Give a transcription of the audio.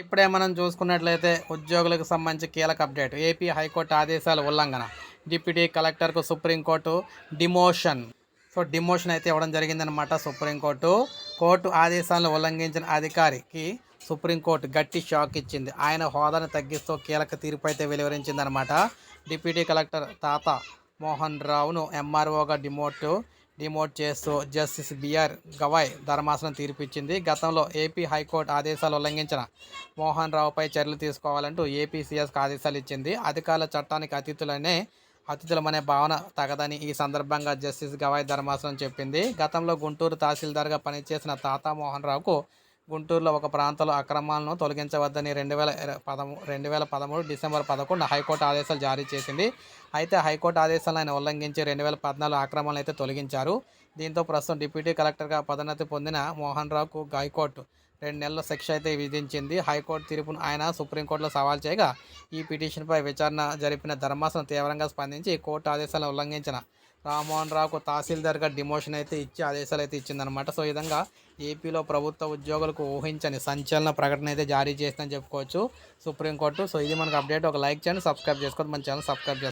ఇప్పుడే మనం చూసుకున్నట్లయితే ఉద్యోగులకు సంబంధించి కీలక అప్డేట్. ఏపీ హైకోర్టు ఆదేశాల ఉల్లంఘన. డిప్యూటీ కలెక్టర్కు సుప్రీంకోర్టు డిమోషన్. సో డిమోషన్ అయితే ఇవ్వడం జరిగిందనమాట సుప్రీంకోర్టు. కోర్టు ఆదేశాలను ఉల్లంఘించిన అధికారికి సుప్రీంకోర్టు గట్టి షాక్ ఇచ్చింది. ఆయన హోదాను తగ్గిస్తూ కీలక తీర్పు అయితే వెలువరించిందనమాట డిప్యూటీ కలెక్టర్ తాత మోహన్ రావును ఎంఆర్ఓగా డిమోట్ డిమోట్ చేస్తూ జస్టిస్ బిఆర్ గవాయ్ ధర్మాసనం తీర్పిచ్చింది. గతంలో ఏపీ హైకోర్టు ఆదేశాలు ఉల్లంఘించిన మోహన్ రావుపై చర్యలు తీసుకోవాలంటూ ఏపీసీఎస్కి ఆదేశాలు ఇచ్చింది. అధికారుల చట్టానికి అతిథులనే అతిథులమనే భావన తగదని ఈ సందర్భంగా జస్టిస్ గవాయ్ ధర్మాసనం చెప్పింది. గతంలో గుంటూరు తహసీల్దార్గా పనిచేసిన తాతా మోహన్ రావుకు గుంటూరులో ఒక ప్రాంతంలో అక్రమాలను తొలగించవద్దని రెండు వేల పదమూ రెండు వేల పదమూడు డిసెంబర్ పదకొండు హైకోర్టు ఆదేశాలు జారీ చేసింది. అయితే హైకోర్టు ఆదేశాలను ఆయన ఉల్లంఘించి రెండు వేల పద్నాలుగు అక్రమాలను అయితే తొలగించారు. దీంతో ప్రస్తుతం డిప్యూటీ కలెక్టర్గా పదోన్నతి పొందిన మోహన్ రావుకు హైకోర్టు రెండు నెలల శిక్ష అయితే విధించింది. హైకోర్టు తీర్పును ఆయన సుప్రీంకోర్టులో సవాల్ చేయగా ఈ పిటిషన్పై విచారణ జరిపిన ధర్మాసనం తీవ్రంగా స్పందించి కోర్టు ఆదేశాలను ఉల్లంఘించిన రామ్మోహన్ రావుకు తహసీల్దార్గా డిమోషన్ అయితే ఇచ్చి ఆదేశాలు అయితే ఇచ్చిందనమాట సో ఈ విధంగా ఏపీలో ప్రభుత్వ ఉద్యోగులకు ఊహించని సంచలన ప్రకటన అయితే జారీ చేసిందని చెప్పుకోవచ్చు సుప్రీంకోర్టు. సో ఇది మనకు అప్డేట్. ఒక లైక్ చేయండి సబ్స్క్రైబ్ చేసుకోండి. మన ఛానల్ సబ్స్క్రైబ్ చేసుకోండి.